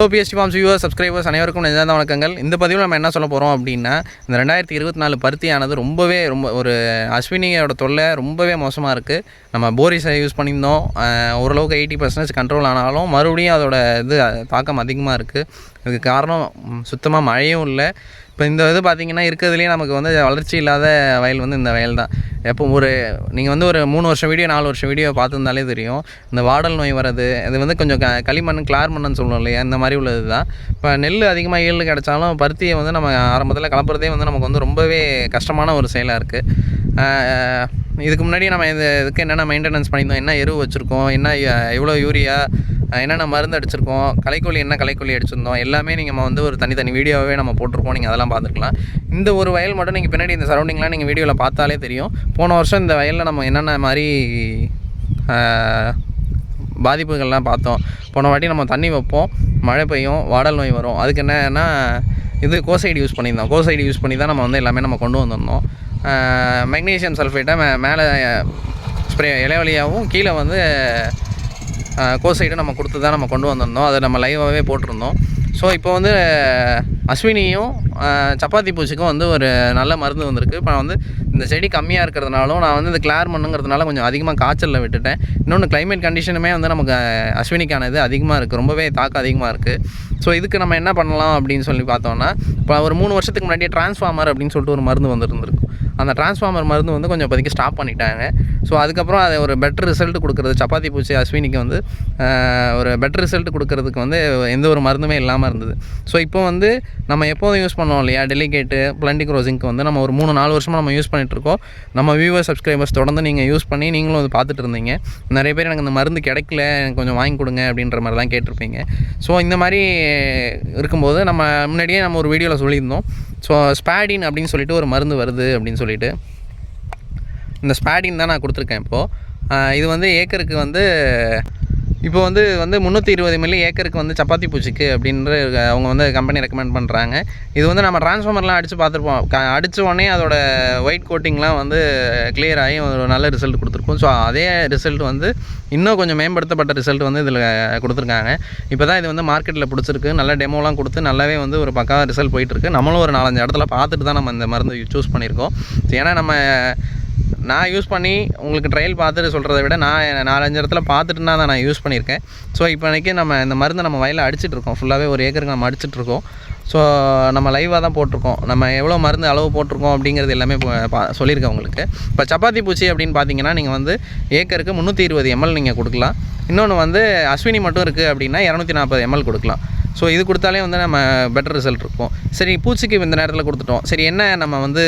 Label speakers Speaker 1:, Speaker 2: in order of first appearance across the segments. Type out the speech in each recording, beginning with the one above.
Speaker 1: Hello BST farms viewer subscribers அனைவருக்கும் நிஜாந்த வணக்கங்கள். இந்த பதிவில் நம்ம என்ன சொல்ல போகிறோம் அப்படின்னா இந்த ரெண்டாயிரத்தி இருபத்தி நாலு பருத்தியானது ரொம்பவே ரொம்ப ஒரு அஸ்வினியோட தொல்லை ரொம்பவே மோசமாக இருக்குது நம்ம போரிஸை யூஸ் பண்ணியிருந்தோம். ஓரளவுக்கு எயிட்டி பர்சன்டேஜ் கண்ட்ரோல் ஆனாலும் மறுபடியும் அதோட இது தாக்கம் அதிகமாக இருக்குது இதுக்கு காரணம் சுத்தமாக மழையும் இல்லை. இப்போ இந்த இது பார்த்தீங்கன்னா இருக்கிறதுலேயே நமக்கு வந்து வளர்ச்சி இல்லாத வயல் வந்து இந்த வயல் தான். எப்போ ஒரு நீங்கள் வந்து ஒரு மூணு வருஷம் வீடியோ நாலு வருஷம் வீடியோ பார்த்துருந்தாலே தெரியும். இந்த வாடல் நோய் வர்றது இது வந்து கொஞ்சம் க களிமண் கிளார் மண்ணுன்னு சொல்லுவோம் இல்லையா? இந்த மாதிரி உள்ளது தான். இப்போ நெல் அதிகமாக ஈல்டு கிடச்சாலும் பருத்தியை வந்து நம்ம ஆரம்பத்தில் கலப்புறதே வந்து நமக்கு வந்து ரொம்பவே கஷ்டமான ஒரு செயலாக இருக்குது இதுக்கு முன்னாடி நம்ம இது இதுக்கு என்னென்ன மெயின்டெனன்ஸ் பண்ணியிருந்தோம்? என்ன எருவு வச்சுருக்கோம்? என்ன எவ்வளோ யூரியா என்னென்ன மருந்து அடிச்சிருக்கோம் களைக்கொல்லி என்ன கலைக்கொல்லி அடிச்சிருந்தோம் எல்லாமே நீங்கள் வந்து ஒரு தனித்தனி வீடியோவே நம்ம போட்டிருக்கோம். நீங்கள் அதெல்லாம் பார்த்துருக்கலாம் இந்த ஒரு வயல் மட்டும் நீங்கள் பின்னாடி இந்த சரௌண்டிங்லாம் நீங்கள் வீடியோவில் பார்த்தாலே தெரியும். போன வருஷம் இந்த வயலில் நம்ம என்னென்ன மாதிரி பாதிப்புகள்லாம் பார்த்தோம். போன வாட்டி நம்ம தண்ணி வைப்போம் மழை பெய்யும் வாடல் நோய் வரும். அதுக்கு என்னன்னா இது கோசைடு யூஸ் பண்ணியிருந்தோம். கோசைடு யூஸ் பண்ணி தான் நம்ம வந்து எல்லாமே நம்ம கொண்டு வந்திருந்தோம். மெக்னீஷியம் சல்ஃபேட்டை மே மேலே ஸ்ப்ரே இலை வழியாகவும் கீழே வந்து கோசைட்டை நம்ம கொடுத்து தான் நம்ம கொண்டு வந்திருந்தோம். அதை நம்ம லைவாகவே போட்டிருந்தோம். ஸோ இப்போ வந்து அஸ்வினியும் சப்பாத்தி பூச்சிக்கும் வந்து ஒரு நல்ல மருந்து வந்திருக்கு. இப்போ நான் வந்து இந்த செடி கம்மியாக இருக்கிறதுனாலும் நான் வந்து இந்த கிளார் மண்ணுங்கிறதுனால கொஞ்சம் அதிகமாக காய்ச்சலில் விட்டுட்டேன். இன்னொன்று கிளைமேட் கண்டிஷனுமே வந்து நமக்கு அஸ்வினிக்கான இது அதிகமாக இருக்குது ரொம்பவே தாக்கம் அதிகமாக இருக்குது ஸோ இதுக்கு நம்ம என்ன பண்ணலாம் அப்படின்னு சொல்லி பார்த்தோம்னா இப்போ ஒரு மூணு வருஷத்துக்கு முன்னாடி டிரான்ஸ்ஃபார்மர் அப்படின்னு சொல்லிட்டு ஒரு மருந்து வந்துருந்துருக்கும் அந்த டிரான்ஸ்ஃபார்மர் மருந்து வந்து கொஞ்சம் இப்போதைக்கு ஸ்டாப் பண்ணிட்டாங்க. ஸோ அதுக்கப்புறம் அதை ஒரு பெட்டர் ரிசல்ட் கொடுக்குறது. சப்பாத்தி பூச்சி அஸ்வினிக்கு வந்து ஒரு பெட்டர் ரிசல்ட் கொடுக்கறதுக்கு வந்து எந்த ஒரு மருந்துமே இல்லாமல் இருந்தது. ஸோ இப்போ வந்து நம்ம எப்போதும் யூஸ் பண்ணோம் இல்லையா? டெலிகேட்டு பிளண்டிக் ரோசிங்க்கு வந்து நம்ம ஒரு மூணு நாலு வருஷமாக நம்ம யூஸ் பண்ணிகிட்ருக்கோம் இருக்கோம். நம்ம வியூவர் சப்ஸ்கிரைபர்ஸ் தொடர்ந்து நீங்கள் யூஸ் பண்ணி நீங்களும் வந்து பார்த்துட்டு இருந்தீங்க. நிறைய பேர் எனக்கு இந்த மருந்து கிடைக்கல எனக்கு கொஞ்சம் வாங்கி கொடுங்க அப்படின்ற மாதிரிலாம் கேட்டிருப்பீங்க. ஸோ இந்த மாதிரி இருக்கும்போது நம்ம முன்னாடியே நம்ம ஒரு வீடியோவில் சொல்லியிருந்தோம். ஸோ ஸ்பேடின் அப்படின்னு சொல்லிட்டு ஒரு மருந்து வருது அப்படின்னு சொல்லிட்டு. இந்த ஸ்பேடின் தான் நான் கொடுத்துருக்கேன் இப்போது இது வந்து ஏக்கருக்கு வந்து இப்போ வந்து வந்து முந்நூற்றி இருபது மில்லி ஏக்கருக்கு வந்து சப்பாத்தி பூச்சிக்கு அப்படின்ற அவங்க வந்து கம்பெனி ரெக்கமெண்ட் பண்ணுறாங்க இது வந்து நம்ம டிரான்ஸ்ஃபார்மர்லாம் அடித்து பார்த்துருப்போம். க அடித்த உடனே அதோட ஒயிட் கோட்டிங்லாம் வந்து கிளியர் ஆகி ஒரு நல்ல ரிசல்ட் கொடுத்துருக்கோம். ஸோ அதே ரிசல்ட் வந்து இன்னும் கொஞ்சம் மேம்படுத்தப்பட்ட ரிசல்ட் வந்து இதில் கொடுத்துருக்காங்க. இப்போ தான் இது வந்து மார்க்கெட்டில் பிடிச்சிருக்கு. நல்ல டெமோலாம் கொடுத்து நல்லாவே வந்து ஒரு பக்கா ரிசல்ட் போயிட்டுருக்கு நம்மளும் ஒரு நாலஞ்சு இடத்துல பார்த்துட்டு தான் நம்ம இந்த மருந்து சூஸ் பண்ணியிருக்கோம். ஏன்னா நம்ம நான் யூஸ் பண்ணி உங்களுக்கு ட்ரையல் பார்த்துட்டு சொல்கிறத விட நான் நாலஞ்சு இடத்துல பார்த்துட்டு தான் நான் யூஸ் பண்ணியிருக்கேன். ஸோ இப்போதைக்கு நம்ம இந்த மருந்தை நம்ம வயலில் அடிச்சிட்ருக்கோம் ஃபுல்லாகவே ஒரு ஏக்கருக்கு நம்ம அடிச்சிட்ருக்கோம் ஸோ நம்ம லைவாக தான் போட்டிருக்கோம். நம்ம எவ்வளோ மருந்து அளவு போட்டிருக்கோம் அப்படிங்கிறது எல்லாமே இப்போ பா- சொல்லியிருக்கேன் உங்களுக்கு. இப்போ சப்பாத்தி பூச்சி அப்படின்னு பார்த்தீங்கன்னா நீங்கள் வந்து ஏக்கருக்கு முந்நூற்றி இருபது எம்எல் நீங்கள் கொடுக்கலாம். இன்னொன்று வந்து அஸ்வினி மட்டும் இருக்குது அப்படின்னா இரநூத்தி நாற்பது எம்எல் கொடுக்கலாம். ஸோ இது கொடுத்தாலே வந்து நம்ம பெட்டர் ரிசல்ட் இருக்கும். சரி பூச்சிக்கு இந்த நேரத்தில் கொடுத்துட்டோம். சரி என்ன நம்ம வந்து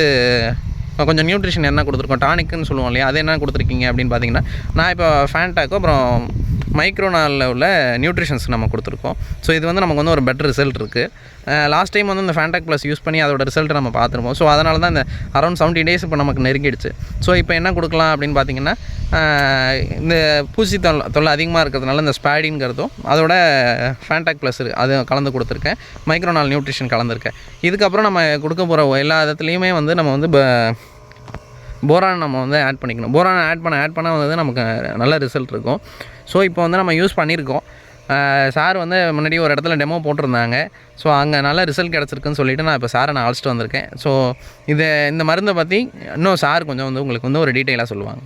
Speaker 1: கொஞ்சம் நியூட்ரிஷன் என்ன கொடுத்துருக்கோம்? டானிக்குன்னு சொல்லுவோம் இல்லையா? அது என்ன கொடுத்துருக்கீங்க அப்படின்னு பார்த்தீங்கன்னா நான் இப்போ ஃபேன்டாக்கும் அப்புறம் மைக்ரோனாலில் உள்ள நியூட்ரிஷன்ஸ் நம்ம கொடுத்துருக்கோம். ஸோ இது வந்து நமக்கு வந்து ஒரு பெட்டர் ரிசல்ட் இருக்குது லாஸ்ட் டைம் வந்து இந்த ஃபேண்டாக் ப்ளஸ் யூஸ் பண்ணி அதோட ரிசல்ட் நம்ம பார்த்துருப்போம். ஸோ அதனால தான் இந்த அரௌண்ட் செவன்ட்டி டேஸ் இப்போ நமக்கு நெருங்கிடுச்சு. ஸோ இப்போ என்ன கொடுக்கலாம் அப்படின்னு பார்த்தீங்கன்னா இந்த பூச்சி தொல்லை தொல்லை அதிகமாக இருக்கிறதுனால இந்த ஸ்பேடிங்கிறதும் அதோட ஃபேண்டாக் ப்ளஸ் அது கலந்து கொடுத்துருக்கேன். மைக்ரோனால் நியூட்ரிஷன் கலந்துருக்கேன். இதுக்கப்புறம் நம்ம கொடுக்க போகிற எல்லா இடத்துலையுமே வந்து நம்ம வந்து ப- போரான் நம்ம வந்து ஆட் பண்ணிக்கணும். போரான் ஆட் பண்ண ஆட் பண்ண வந்து நமக்கு நல்ல ரிசல்ட் இருக்கும். ஸோ இப்போ வந்து நம்ம யூஸ் பண்ணியிருக்கோம் சார் வந்து முன்னாடி ஒரு இடத்துல டெமோ போட்டிருந்தாங்க. ஸோ அங்கே நல்ல ரிசல்ட் கிடச்சிருக்குன்னு சொல்லிவிட்டு நான் இப்போ சாரை நான் அழைச்சிட்டு வந்திருக்கேன். ஸோ இதை இந்த மருந்தை பற்றி இன்னும் சார் கொஞ்சம் வந்து உங்களுக்கு வந்து ஒரு டீட்டெயிலாக சொல்லுவாங்க.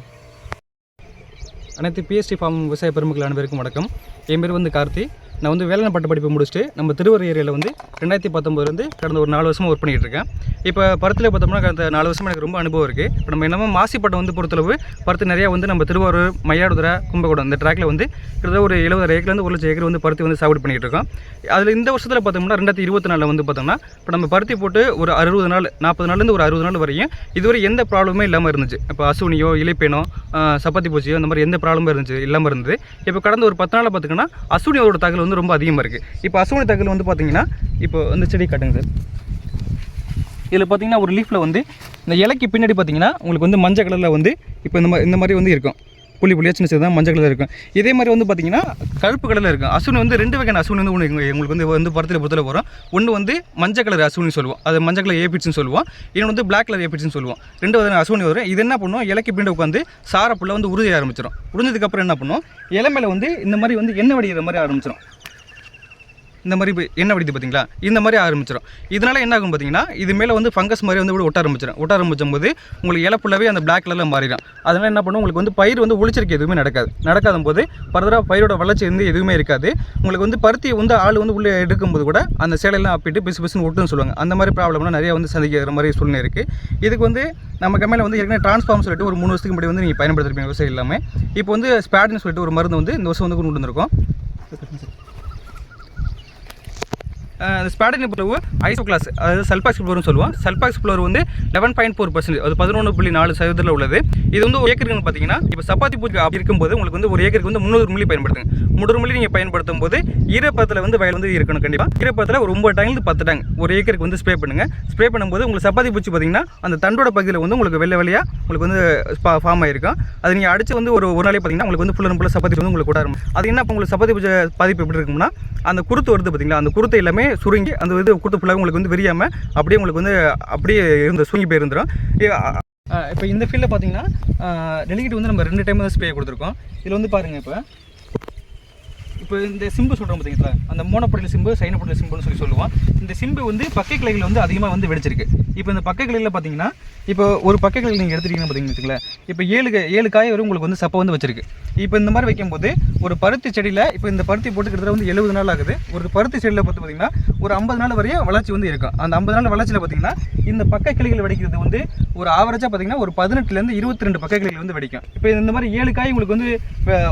Speaker 2: அனைத்து பிஎஸ்டி ஃபார்ம் விவசாய பெருமக்கள் அனைவருக்கும் வணக்கம். என் பேர் வந்து கார்த்தி. நான் வந்து வேளாண் பட்ட படிப்பு முடிச்சுட்டு நம்ம திருவூர் ஏரியாவில் வந்து ரெண்டாயிரத்தி பத்தொம்பதுலேருந்து கடந்த ஒரு நாலு வருஷமாக ஒர்க் பண்ணிகிட்டு இருக்கேன். இப்போ பருத்தில் பார்த்தோம்னா கடந்த நாலு வருஷமாக எனக்கு ரொம்ப அனுபவம் இருக்குது இப்போ நம்ம என்னமோ மாசிப்பட்டம் வந்து பொறுத்தளவு பருத்தி நிறையா வந்து நம்ம திருவாரூர் மயிலாடுதுறை கும்பகோணம் இந்த ட்ராக்கில் வந்து கிட்டத்தட்ட ஒரு எழுபது ஏக்கர்லேருந்து ஒரு லட்சம் ஏக்கர் வந்து பருத்தி வந்து சாகுபடி பண்ணிகிட்டு இருக்கோம். அதில் இந்த வருஷத்தில் பார்த்தோம்னா ரெண்டாயிரத்தி இருபத்தி நாலில் வந்து பார்த்தோம்னா இப்போ நம்ம பருத்தி போட்டு ஒரு அறுபது நாள் நாற்பது நாள்லேருந்து ஒரு அறுபது நாள் வரையும் இதுவரை எந்த ப்ராப்ளமே இல்லாமல் இருந்துச்சு. இப்போ அசுனியோ இலைப்பேனோ சப்பாத்தி பூச்சியோ இந்த மாதிரி எந்த ப்ராப்ளமும் இருந்துச்சு இல்லாமல் இருந்தது. இப்போ கடந்த ஒரு பத்து நாளில் பார்த்திங்கன்னா அசுனியோட தகவல் வந்து ரொம்ப அதிகமாக இருக்குது இப்போ அசுவனி தகவல் வந்து பார்த்தீங்கன்னா இப்போ இந்த செடி காட்டுங்க சார் இதில் பார்த்தீங்கன்னா ஒரு லீஃபில் வந்து இந்த இலைக்கு பின்னாடி பார்த்தீங்கன்னா உங்களுக்கு வந்து மஞ்சள் கலரில் வந்து இப்போ இந்த மாதிரி இந்த மாதிரி வந்து இருக்கும். புள்ளி புள்ளியாக சின்ன சின்னதாக மஞ்சள் கலரில் இருக்கும். இதே மாதிரி வந்து பார்த்தீங்கன்னா கருப்பு கலரில் இருக்கும். அசுனி வந்து ரெண்டு வகையான அசுனி வந்து ஒன்று உங்களுக்கு வந்து வந்து படத்தில் பொறுத்தல வரும். ஒன்று வந்து மஞ்சள் கலர் அசுனி சொல்லுவோம். அது மஞ்சள் கலர் ஏபிட்ஸ்னு சொல்லுவோம். இன்னொன்று வந்து பிளாக் கலர் ஏபிட்ஸ்னு சொல்லுவோம். ரெண்டு வகையான அசுனி வரும். இது என்ன பண்ணும்? இலைக்கு பின்னாடி உட்காந்து சாரப்புள்ள வந்து உறுதி ஆரம்பிச்சிடும் உறிஞ்சதுக்கப்புறம் என்ன பண்ணும்? இலை மேலே வந்து இந்த மாதிரி வந்து எண்ணெய் வடிகிற மாதிரி ஆரம்பிச்சிடும் இந்த மாதிரி என்ன எண்ணெய் வடிது பார்த்தீங்களா? இந்த மாதிரி ஆரம்பிச்சிடும் இதனால் என்ன ஆகும் பார்த்தீங்கன்னா இது மேலே வந்து ஃபங்கஸ் மாதிரி வந்து ஒட்ட ஆரம்பிச்சிடும் ஒட்ட ஆரம்பிச்சும் போது உங்களுக்கு இலை ஃபுல்லாகவே அந்த பிளாக் கலரில் மாறிடும். அதனால் என்ன பண்ணும் உங்களுக்கு வந்து பயிர் வந்து ஒளிச்சரிக்கை எதுவுமே நடக்காது. நடக்காத போது ஃபர்தராக பயிரோட வளர்ச்சி வந்து எதுவுமே இருக்காது. உங்களுக்கு வந்து பருத்தி வந்து ஆள் வந்து உள்ளே எடுக்கும்போது கூட அந்த சேலையெல்லாம் அப்பிட்டு பிசு பிசுன்னு ஒட்டுன்னு சொல்லுவாங்க. அந்த மாதிரி ப்ராப்ளம்லாம் நிறைய வந்து சந்திக்கிற மாதிரி சூழ்நிலை இருக்குது இதுக்கு வந்து நம்ம கம்மியில் வந்து ஏற்கனவே டிரான்ஸ்ஃபார்ம் சொல்லிட்டு ஒரு மூணு வருஷத்துக்கு முன்னாடி வந்து நீங்கள் பயன்படுத்திருப்பீங்க விவசாயம் இல்லாமல் இப்போ வந்து ஸ்பேட்னு சொல்லிட்டு ஒரு மருந்து வந்து இந்த வருஷம் வந்து கொண்டு வந்திருக்கோம். ஸ்பேடின் பொறுத்தவரை ஐசோ கிளாஸ் அதாவது சல்பாக்ஸ் ஃப்ளோர்னு சொல்லுவோம். சல்பாக்ஸ் ஃப்ளோர் வந்து லெவன் பாயிண்ட் ஃபோர் பர்சன்டேஜ் அது பதினொன்று புள்ளி நாலு சதவீதத்தில் உள்ளது. இது வந்து ஒரு ஏக்கருக்கு பார்த்தீங்கன்னா இப்போ சப்பாத்தி பூச்சி அப்படி இருக்கும்போது உங்களுக்கு வந்து ஒரு ஏக்கருக்கு வந்து முந்நூறு மில்லி பயன்படுத்துங்க. முந்நூறு மில்லி நீங்கள் பயன்படுத்தும் போது ஈரப்பத்தில் வந்து வயல் வந்து இருக்கணும் கண்டிப்பாக ஈரப்பத்தில் ஒரு ஒம்பது டேங்கு பத்து டேங்க் ஒரு ஏக்கருக்கு வந்து ஸ்ப்ரே பண்ணுங்கள் ஸ்ப்ரே பண்ணும்போது உங்களுக்கு சப்பாத்தி பூச்சி பார்த்தீங்கன்னா அந்த தண்டோட பகுதியில் வந்து உங்களுக்கு வெள்ளை வெள்ளையாக உங்களுக்கு வந்து ஃபார்ம் ஆயிருக்கும். அது நீங்கள் அடிச்சு வந்து ஒரு ஒரு நாளே பார்த்தீங்கன்னா உங்களுக்கு வந்து ஃபுல் அண்ட் ஃபுல்லாக சப்பாத்தி வந்து உங்களுக்கு கூட அது என்ன இப்போ உங்களுக்கு சப்பாத்தி பூச்சி பாதிப்பு எப்படி இருக்கும்னா அந்த குருத்து வருது பார்த்தீங்களா அந்த குருத்து எல்லாமே சுருங்கி அந்த இது குருத்து ஃபுல்லாக உங்களுக்கு வந்து விரியாமல் அப்படியே உங்களுக்கு வந்து அப்படியே இருந்து சுருங்கி போயிருந்துடும் இப்போ இந்த ஃபீல்டில் பார்த்தீங்கன்னா டெலிகேட் வந்து நம்ம ரெண்டு டைம் தான் ஸ்ப்ரே கொடுத்துருக்கோம். இதில் வந்து பாருங்கள் இப்போ. இப்போ இந்த சிம்பு சொல்கிறோம் பார்த்தீங்களா அந்த மோனப்படையில் சிம்பு சைனப்படையில் சிம்புன்னு சொல்லி சொல்லுவோம். இந்த சிம்பு வந்து பக்கை கிளைகள் வந்து அதிகமாக வந்து வெடிச்சிருக்கு. இப்போ இந்த பக்கை கிளையில் பார்த்தீங்கன்னா இப்போ ஒரு பக்கை கிளையில் நீங்கள் எடுத்துட்டீங்கன்னு பார்த்தீங்கன்னு இப்போ ஏழு க- ஏழு காய் வரும் உங்களுக்கு வந்து சப்பை வந்து வச்சிருக்கு. இப்போ இந்த மாதிரி வைக்கும்போது ஒரு பருத்தி செடியில் இப்போ இந்த பருத்தி போட்டு கிட்டத்தட்ட வந்து எழுபது நாள் ஆகுது. ஒரு பருத்தி செடியில் பார்த்து பார்த்தீங்கன்னா ஒரு ஐம்பது நாள் வரையும் வளர்ச்சி வந்து இருக்கும். அந்த ஐம்பது நாள் வளர்ச்சியில் பார்த்தீங்கன்னா இந்த பக்க கிளைகள் வெடிக்கிறது வந்து ஒரு ஆவரேஜாக பார்த்தீங்கன்னா ஒரு பதினெட்டுலேருந்து இருபத்தி ரெண்டு பக்க வந்து வெடிக்கும். இப்போ இந்த மாதிரி ஏழு காய் உங்களுக்கு வந்து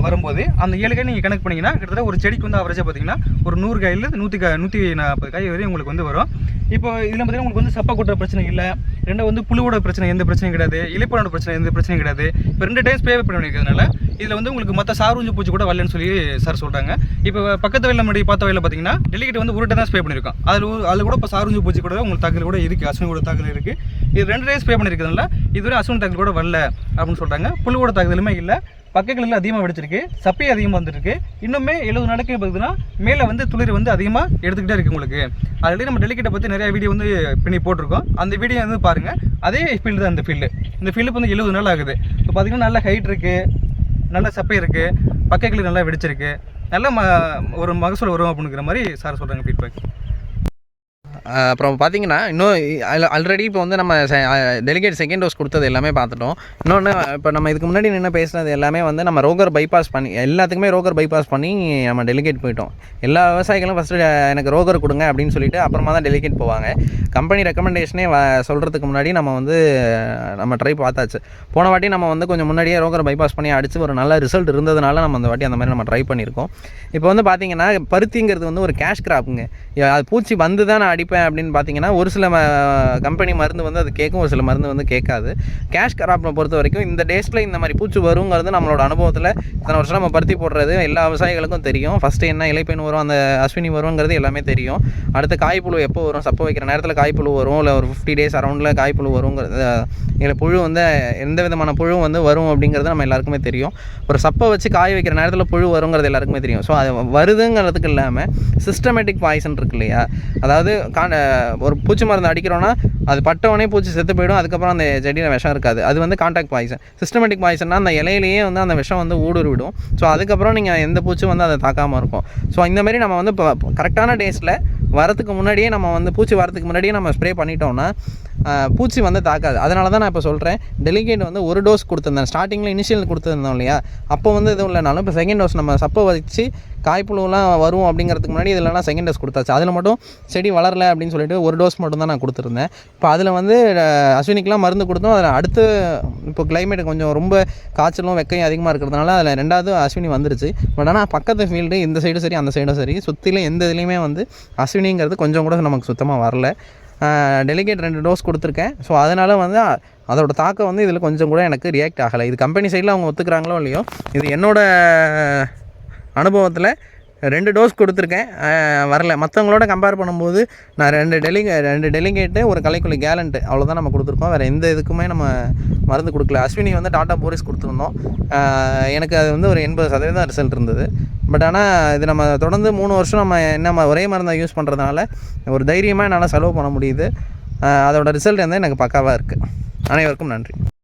Speaker 2: வரும்போது அந்த ஏழு காய் நீங்கள் கணக்கு பண்ணீங்கன்னா கிட்டத்தட்ட ஒரு செடிக்கு வந்து ஆவரேஜாக பார்த்தீங்கன்னா ஒரு நூறு காயில் நூற்றி கா நூற்றி நாற்பது காய் வரையும் உங்களுக்கு வந்து வரும். இப்போ இதில் பார்த்தீங்கன்னா உங்களுக்கு வந்து சப்பா கொட்டுற பிரச்சனை இல்லை. ரெண்டு வந்து புழுவோட பிரச்சனை எந்த பிரச்சனையும் கிடையாது. இலைப்பனோட பிரச்சனை எந்த பிரச்சனையும் கிடையாது. இப்போ ரெண்டு டைம் ஸ்ப்ரே பண்ணி பண்ணிக்கிறதுனால இதில் வந்து உங்களுக்கு மற்ற சாரூஞ்சு பூச்சி கூட வரலன்னு சொல்லி சார் சொல்கிறாங்க இப்போ பக்கத்து வயலில் முன்னாடி பார்த்த வயலில் பார்த்தீங்கன்னா டெலிகேட் வந்து உருட்டை தான் ஸ்ப்ரே பண்ணியிருக்கோம் அதில் அதில் கூட இப்போ சாரூஞ்சு பூச்சி கூட உங்களுக்கு தாக்கல் கூட இருக்குது அசுனி கூட தாக்கல் இருக்குது இது ரெண்டு டைம் ஸ்ப்ரே பண்ணியிருக்கிறதுனால இதுவரை அசுனி தாக்கல் கூட வரல அப்படின்னு சொல்கிறாங்க புழுவோட தாக்குதலுமே இல்லை. பக்கங்களில் அதிகமாக வெடிச்சிருக்கு சப்பை அதிகமாக வந்துருக்கு இன்னுமே எழுபது நாளைக்கு பார்த்தீங்கன்னா மேலே வந்து துளிர் வந்து அதிகமாக எடுத்துக்கிட்டே இருக்குது உங்களுக்கு. ஆல்ரெடி நம்ம டெலிகேட்டை பற்றி நிறைய வீடியோ வந்து பண்ணி போட்டிருக்கோம். அந்த வீடியோ வந்து பாருங்கள் அதே ஃபீல்டு தான் இந்த ஃபீல்டு இந்த ஃபீல்டு வந்து எழுபது நாள் ஆகுது. இப்போ பார்த்தீங்கன்னா நல்ல ஹைட் இருக்குது நல்ல சப்பை இருக்குது பக்கங்களில் நல்லா வெடிச்சிருக்கு. நல்ல ம ஒரு மகசூல் வரும் அப்படிங்கிற மாதிரி சார் சொல்கிறாங்க ஃபீட்பேக்
Speaker 1: அப்புறம் பார்த்தீங்கன்னா இன்னும் ஆல்ரெடி இப்போ வந்து நம்ம டெலிகேட் செகண்ட் டோஸ் கொடுத்தது எல்லாமே பார்த்துட்டோம். இன்னொன்று இப்போ நம்ம இதுக்கு முன்னாடி நின்று பேசுனது எல்லாமே வந்து நம்ம ரோகர் பைபாஸ் பண்ணி எல்லாத்துக்குமே ரோகர் பைபாஸ் பண்ணி நம்ம டெலிகேட் போயிட்டோம். எல்லா விவசாயிகளும் ஃபஸ்ட்டு எனக்கு ரோகர் கொடுங்க அப்படின்னு சொல்லிட்டு அப்புறமா தான் டெலிகேட் போவாங்க. கம்பெனி ரெக்கமெண்டேஷனே சொல்கிறதுக்கு முன்னாடி நம்ம வந்து நம்ம ட்ரை பார்த்தாச்சு. போன வாட்டி நம்ம வந்து கொஞ்சம் முன்னாடியே ரோகர் பைபாஸ் பண்ணி அடித்து ஒரு நல்ல ரிசல்ட் இருந்ததுனால நம்ம அந்த வாட்டி அந்த மாதிரி நம்ம ட்ரை பண்ணியிருக்கோம். இப்போ வந்து பார்த்தீங்கன்னா பருத்திங்கிறது வந்து ஒரு கேஷ் கிராப்புங்க அது பூச்சி வந்து தான் நான் அடிப்பேன். அப்படின்னு பார்த்தீங்கன்னா ஒரு சில கம்பெனி மருந்து வந்து அது கேட்கும் ஒரு சில மருந்து வந்து கேட்காது. கேஷ் கிராப்பை பொறுத்த வரைக்கும் இந்த டேஸில் இந்த மாதிரி பூச்சி வருங்கிறது நம்மளோட அனுபவத்தில் இத்தனை வருஷம் நம்ம பருத்தி போடுறது எல்லா விவசாயிகளுக்கும் தெரியும். ஃபஸ்ட்டு என்ன இலைப்பெண் வரும் அந்த அஸ்வினி வருங்கிறது எல்லாமே தெரியும். அடுத்து காய்ப்புழு எப்போ வரும் சப்பை வைக்கிற நேரத்தில் காய்ப்புழு வரும் இல்லை ஒரு ஃபிஃப்டி டேஸ் அரௌண்டில் காய்ப்புழு வருங்கிறது இல்லை புழு வந்து எந்த விதமான புழுவும் வந்து வரும் அப்படிங்கிறது நம்ம எல்லாருக்குமே தெரியும். ஒரு சப்பை வச்சு காய வைக்கிற நேரத்தில் புழு வருங்கிறது எல்லாருக்குமே தெரியும். ஸோ அது வருதுங்கிறதுக்கு இல்லாமல் சிஸ்டமேட்டிக் பாய்சன் இருக்கு இல்லையா? அதாவது கா ஒரு பூச்சி மருந்து அடிக்கிறோன்னா அது பட்டவனே பூச்சி செத்து போயிடும். அதுக்கப்புறம் அந்த செடியில் விஷம் இருக்காது. அது வந்து காண்டாக்ட் பாய்சன் சிஸ்டமேட்டிக் பாய்சன்னா அந்த இலையிலேயே வந்து அந்த விஷம் வந்து ஊடுருவிடும். ஸோ அதுக்கப்புறம் நீங்கள் எந்த பூச்சும் வந்து அதை தாக்காமல் இருக்கும். ஸோ இந்தமாரி நம்ம வந்து இப்போ கரெக்டான டேஸில் வரதுக்கு முன்னாடியே நம்ம வந்து பூச்சி வரத்துக்கு முன்னாடியே நம்ம ஸ்ப்ரே பண்ணிட்டோம்னா பூச்சி வந்து தாக்காது. அதனால தான் நான் இப்போ சொல்கிறேன் டெலிகேட் வந்து ஒரு டோஸ் கொடுத்துருந்தேன். ஸ்டார்டிங்கில் இனிஷியல் கொடுத்துருந்தோம் இல்லையா? அப்போ வந்து எதுவும் இல்லைனாலும் இப்போ செகண்ட் டோஸ் நம்ம சப்பை வச்சு காய்ப்புழுலாம் வரும் அப்படிங்கிறதுக்கு முன்னாடி இதெல்லாம் செகண்ட் டோஸ் கொடுத்தாச்சு. அதில் மட்டும் செடி வளரல அப்படின்னு சொல்லிட்டு ஒரு டோஸ் மட்டும் தான் நான் கொடுத்துருந்தேன். இப்போ அதில் வந்து அஸ்வினிக்கெலாம் மருந்து கொடுத்தோம். அதில் அடுத்து இப்போ கிளைமேட் கொஞ்சம் ரொம்ப காய்ச்சலும் வெக்கையும் அதிகமாக இருக்கிறதுனால அதில் ரெண்டாவது அஸ்வினி வந்துருச்சு. பட் ஆனால் பக்கத்து ஃபீல்டு இந்த சைடும் சரி அந்த சைடும் சரி சுற்றிலும் எந்த இதுலேயுமே வந்து அஸ்வினிங்கிறது கொஞ்சம் கூட நமக்கு சுத்தமாக வரல. டெலிகேட் ரெண்டு டோஸ் கொடுத்துருக்கேன். ஸோ அதனால் வந்து அதோட தாக்கம் வந்து இதில் கொஞ்சம் கூட எனக்கு ரியாக்ட் ஆகலை. இது கம்பெனி சைடில் அவங்க ஒத்துக்கிறாங்களோ இல்லையோ இது என்னோடய அனுபவத்தில் ரெண்டு டோஸ் கொடுத்துருக்கேன். வரல. மற்றவங்களோட கம்பேர் பண்ணும்போது நான் ரெண்டு டெலிங்க ரெண்டு டெலிகேட்டு ஒரு கலைக்குள்ளி கேலண்ட்டு அவ்வளோதான் நம்ம கொடுத்துருக்கோம். வேறு எந்த இதுக்குமே நம்ம மருந்து கொடுக்கல. அஸ்வினி வந்து டாட்டா போரிஸ் கொடுத்துருந்தோம். எனக்கு அது வந்து ஒரு எண்பது சதவீதம் ரிசல்ட் இருந்தது. பட் ஆனால் இது நம்ம தொடர்ந்து மூணு வருஷம் நம்ம என்ன ஒரே மருந்தை யூஸ் பண்ணுறதுனால ஒரு தைரியமாக என்னால் செலவு பண்ண முடியுது. அதோட ரிசல்ட் வந்து எனக்கு பக்காவாக இருக்குது அனைவருக்கும் நன்றி.